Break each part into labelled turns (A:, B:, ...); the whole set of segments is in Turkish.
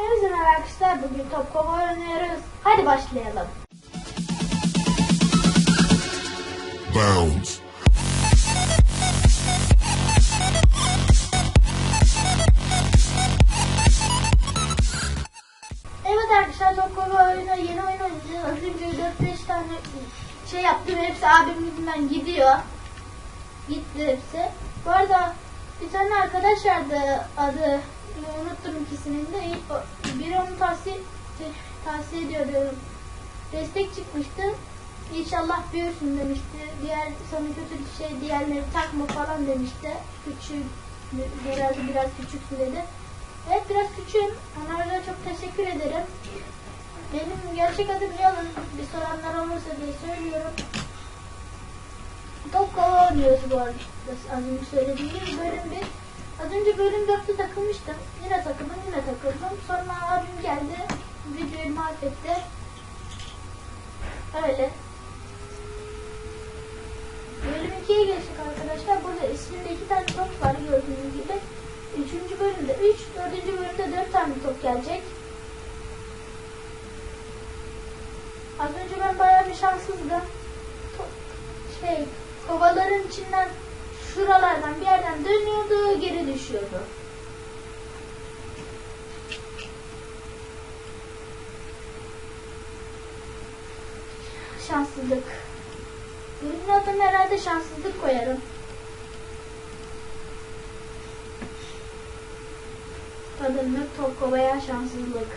A: Hepinize merhaba arkadaşlar. Bugün top kova oynuyoruz. Hadi başlayalım.
B: Bounds.
A: Evet arkadaşlar top kova oyunu yeni oyun oynayacağız. Az önce 4-5 tane şey yaptım. Hepsi abim yüzünden gidiyor. Gitti hepsi. Bu arada bir tane arkadaş vardı adı unuttum ikisinin de. Biri onu tavsiye tavsiye ediyordu. Destek çıkmıştı. İnşallah büyürsün demişti. Diğer sana kötü bir şey diğerleri takma falan demişti. Küçük herhalde biraz küçüksün dedi. Evet biraz küçüğüm. Onlara çok teşekkür ederim. Benim gerçek adım Yalın. Bir soranlar olursa diye söylüyorum. Top kova oynuyoruz bu arada. Az önce söylediğim gibi bölüm bir. Az önce bölüm 4'te takılmıştım. Yine takıldım yine takıldım. Sonra abim geldi. Videoyu mahvetti. Öyle. Bölüm 2'ye geçtik arkadaşlar. Burada isminde iki tane top var gördüğünüz gibi. Üçüncü bölümde 3, dördüncü bölümde 4 tane top gelecek. Az önce ben bayağı bir şanssızdım. Top, şey, kovaların içinden şuralardan bir yerden dönüyordu, geri düşüyordu. Şanssızlık. Bölümün adını herhalde şanssızlık koyarım. Kadınlık, Topkova'ya şanssızlık.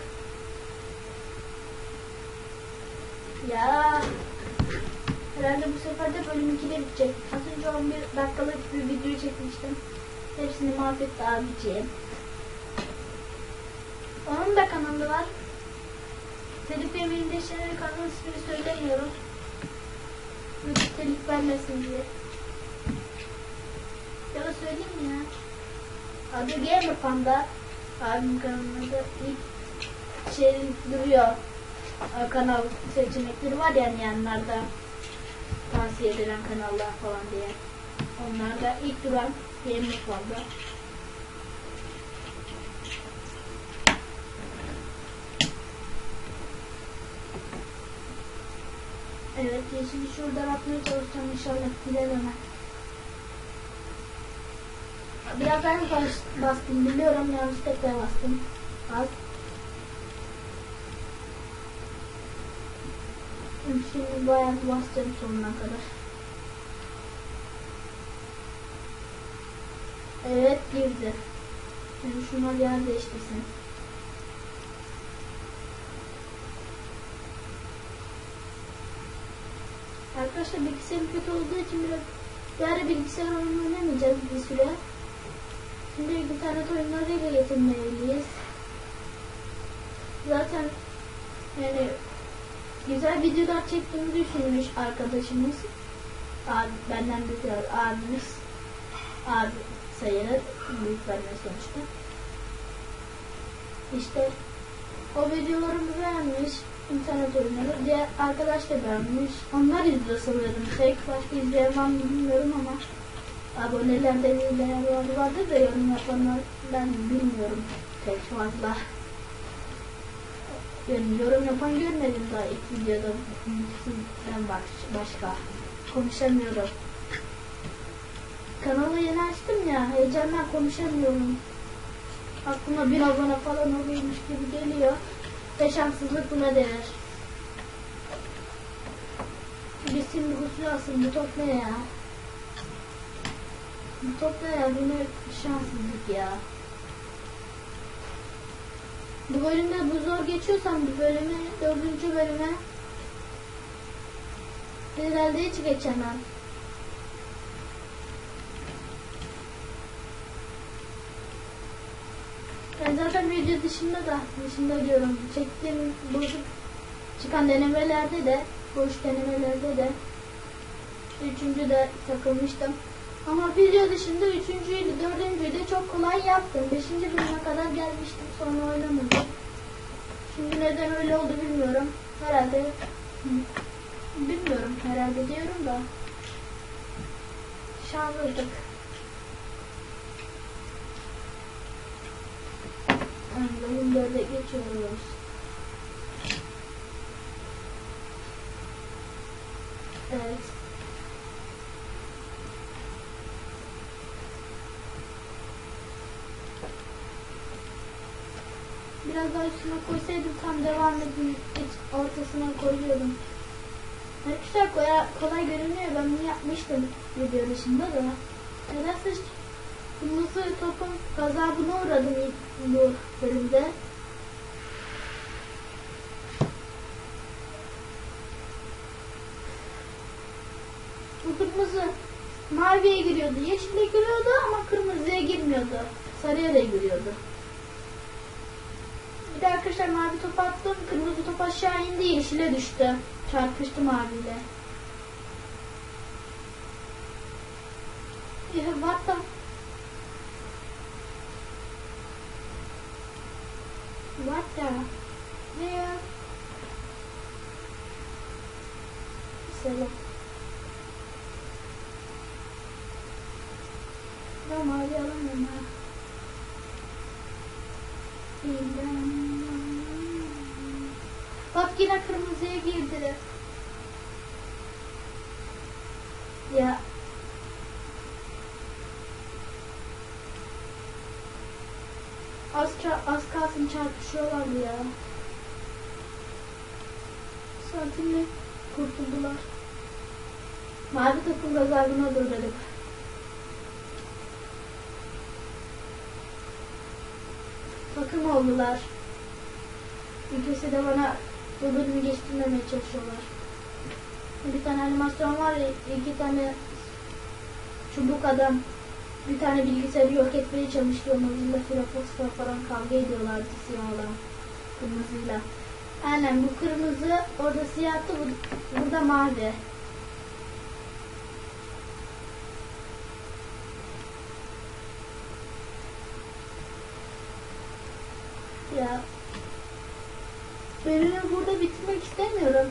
A: Ya. Herhalde bu sefer de bölüm 2'de bitecek. Az önce 11 dakikalık bir video çekmiştim. Hepsini mahvetti abiciğim. Onun da kanalı var. Telif yemeğin deşenleri kanal ismini söylemiyorum. Böyle telif vermesin diye. Ya söyleyeyim mi ya? Adı Gamer Panda. Abim kanalında ilk şey duruyor. Kanal seçenekleri var yani yanlarda tavsiye edilen kanallar falan diye. Onlarda ilk duran Gamer Panda. Evet, yeşili şuradan atmaya çalışacağım inşallah bilemem. Biraz bas, bastım biliyorum yanlışlıkla bastım. Az. Şimdi bayağı basacağım sonuna kadar. Evet girdi. Şimdi şunlar yer değiştirsin. Arkadaşlar bilgisayarım kötü olduğu için biraz yani bilgisayar oyunu oynamayacağız bir süre. Şimdi internet oyunlarıyla yetinmeliyiz. Zaten yani güzel videolar çektiğimi düşünmüş arkadaşımız. Abi, benden büyük abimiz. Abi sayılır. Büyük benden sonuçta. İşte o videolarımı beğenmiş. İnternet oyunları. Diğer arkadaş da beğenmiş. Onlar izliyor sanırım. Tek başka izleyen var mı bilmiyorum ama abonelerde izleyenler vardır da yorum yapanlar ben bilmiyorum pek fazla. Yani yorum yapan görmedim daha ilk videoda sizden baş- başka. Konuşamıyorum. Kanalı yeni açtım ya heyecandan konuşamıyorum. Aklıma bir abone falan oluyormuş gibi geliyor. Ve şanssızlık buna denir. Şimdi huslu alsın bu top ne ya? Bu top ne ya? Bu ne şanssızlık ya. Bu bölümde bu zor geçiyorsam bu bölümü, dördüncü bölüme herhalde hiç geçemem. Zaten video dışında da, dışında diyorum, çektiğim bu çıkan denemelerde de, boş denemelerde de, üçüncü de takılmıştım. Ama video dışında üçüncüyü, dördüncüyü de çok kolay yaptım. Beşinci bölüme kadar gelmiştim, sonra oynamadım. Şimdi neden öyle oldu bilmiyorum. Herhalde, bilmiyorum herhalde diyorum da. Şanslıydık. Bölüm 4'e geçiyoruz. Evet. Biraz daha üstüne koysaydım tam devam hiç ortasına koyuyordum. Arkadaşlar kolay, kolay görünüyor. Ben bunu yapmıştım video dışında da. Nedense hiç kırmızı topun gazabına uğradım ilk bu bölümde. Bu kırmızı maviye giriyordu, yeşile giriyordu ama kırmızıya girmiyordu. Sarıya da giriyordu. Bir de arkadaşlar mavi top attım. Kırmızı top aşağı indi. Yeşile düştü. Çarpıştı maviyle. Ya what the... What the... Ya? Selam. Ben mavi alamıyorum ha. Bak yine kırmızıya girdi. Ya. Az, ça- az kalsın çarpışıyorlardı ya. Santimle kurtuldular. Mavi takım gazabına durduruk. Takım oldular. İkisi de bana bu bölümü geçtirmemeye çalışıyorlar. Bir tane animasyon var ya, iki tane çubuk adam bir tane bilgisayarı yok etmeye çalışıyor. Mozilla Firefox'ta falan kavga ediyorlardı siyahla, kırmızıyla. Aynen bu kırmızı orada siyahtı, bu, burada mavi. Ya bölümü burada bitirmek istemiyorum.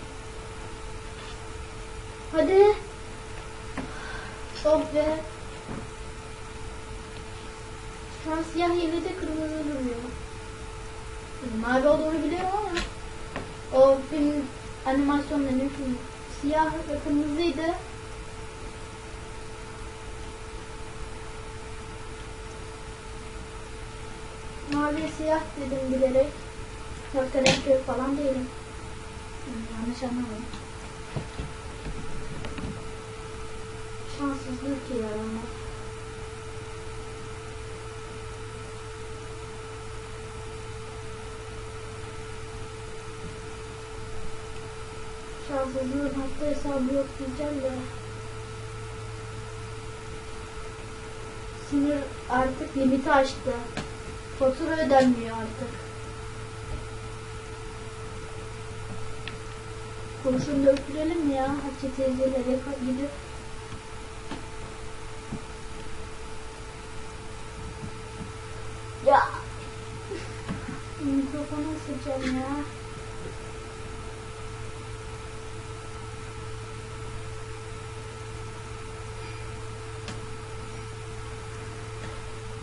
A: Hadi. Oh be. Şu siyah yerine kırmızı duruyor. Mavi olduğunu biliyorum ama o film animasyonda ne film siyah ve kırmızıydı. Mavi siyah dedim bilerek. Yoksa renk falan değilim. Yanlış anlamadım. Şanssızlık ya. Şanssızlığın hatta hesabı yok diyeceğim de. Sinir artık limiti aştı. Fatura ödenmiyor artık. Kurşun döktürelim ya? Hatice teyzelere gidip. Ya. Mikrofonu ısıracağım ya.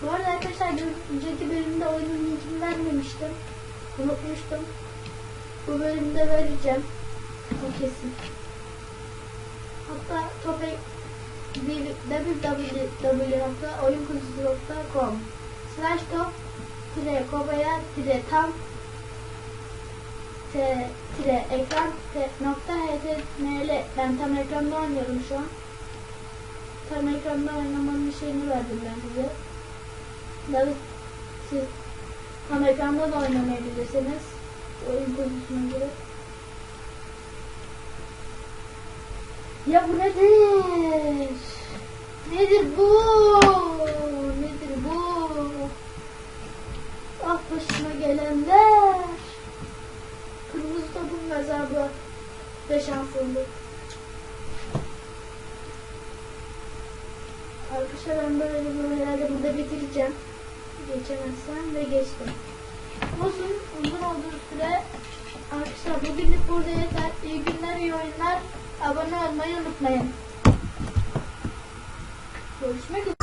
A: Bu arada arkadaşlar bir önceki bölümde oyunun linkini vermemiştim. Unutmuştum. Bu bölümde vereceğim. O kesin. Hatta tope www.oyunkuzusu.com slash top tire kobaya tire tam t tire ekran t nokta html ben tam ekranda oynuyorum şu an. Tam ekranda oynamanın şeyini verdim ben size. Tabii siz tam ekranda da oynamayabilirsiniz. Oyun kuzusuna göre. Ya bu nedir? Nedir bu? Nedir bu? Ah başıma gelenler. Kırmızı topun gazabı ve şanssızlık. Arkadaşlar ben böyle bir herhalde burada bitireceğim. Geçemezsem ve geçtim. Olsun uzun olduğu süre arkadaşlar bugünlük burada yeter. İyi günler, iyi oyunlar. Abone olmayı unutmayın. Görüşmek üzere.